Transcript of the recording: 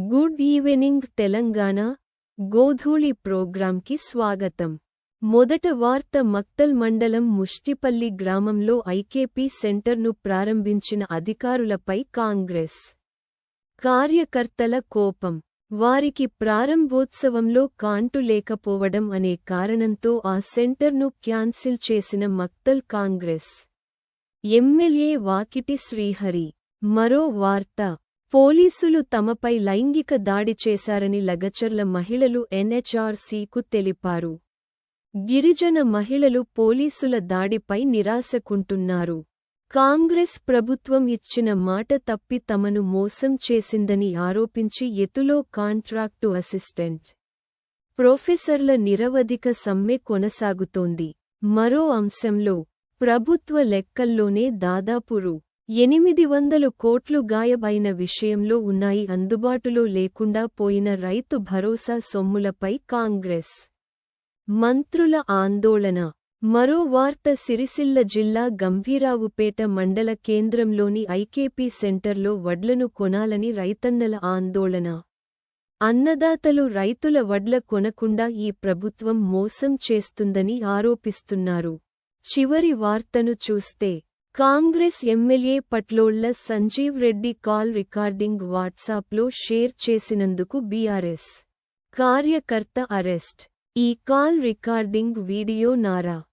Good evening Telangana గోధూళి ప్రోగ్రాంకి స్వాగతం. మొదట వార్త మక్తల్ మండలం ముష్టిపల్లి గ్రామంలో ఐకేపీ సెంటర్ను ప్రారంభించిన అధికారులపై కాంగ్రెస్ కార్యకర్తల కోపం. వారికి ప్రారంభోత్సవంలో కాంటు లేకపోవడం అనే కారణంతో ఆ సెంటర్ను క్యాన్సిల్ చేసిన మక్తల్ కాంగ్రెస్ ఎమ్మెల్యే వాకిటి శ్రీహరి. మరో వార్త. పోలీసులు తమపై లైంగిక దాడి చేశారని లగచర్ల మహిళలు ఎన్హెచ్ఆర్సీకు తెలిపారు. గిరిజన మహిళలు పోలీసుల దాడిపై నిరాశకుంటున్నారు. కాంగ్రెస్ ప్రభుత్వం ఇచ్చిన మాట తప్పి తమను మోసం చేసిందని ఆరోపించి ఎతులో కాంట్రాక్టు అసిస్టెంట్ ప్రొఫెసర్ల నిరవధిక సమ్మె కొనసాగుతోంది. మరో అంశంలో ప్రభుత్వ లెక్కల్లోనే దాదాపు రూ. ఎనిమిది వందలు కోట్లు గాయబైన విషయంలో ఉన్నాయి అందుబాటులో లేకుండా పోయిన రైతు భరోసా సొమ్ములపై కాంగ్రెస్ మంత్రుల ఆందోళన. మరో వార్త సిరిసిల్ల జిల్లా గంభీరావుపేట మండల కేంద్రంలోని ఐకేపీ సెంటర్లో వడ్లను కొనాలని రైతన్నల ఆందోళన. అన్నదాతలు రైతుల వడ్ల కొనకుండా ఈ ప్రభుత్వం మోసం చేస్తుందని ఆరోపిస్తున్నారు. చివరి వార్తను చూస్తే Congress MLA Patlolla Sanjeev Reddy call recording వాట్సాప్లో షేర్ చేసినందుకు బీఆర్ఎస్ కార్యకర్త అరెస్ట్. ఈ కాల్ రికార్డింగ్ వీడియో నారా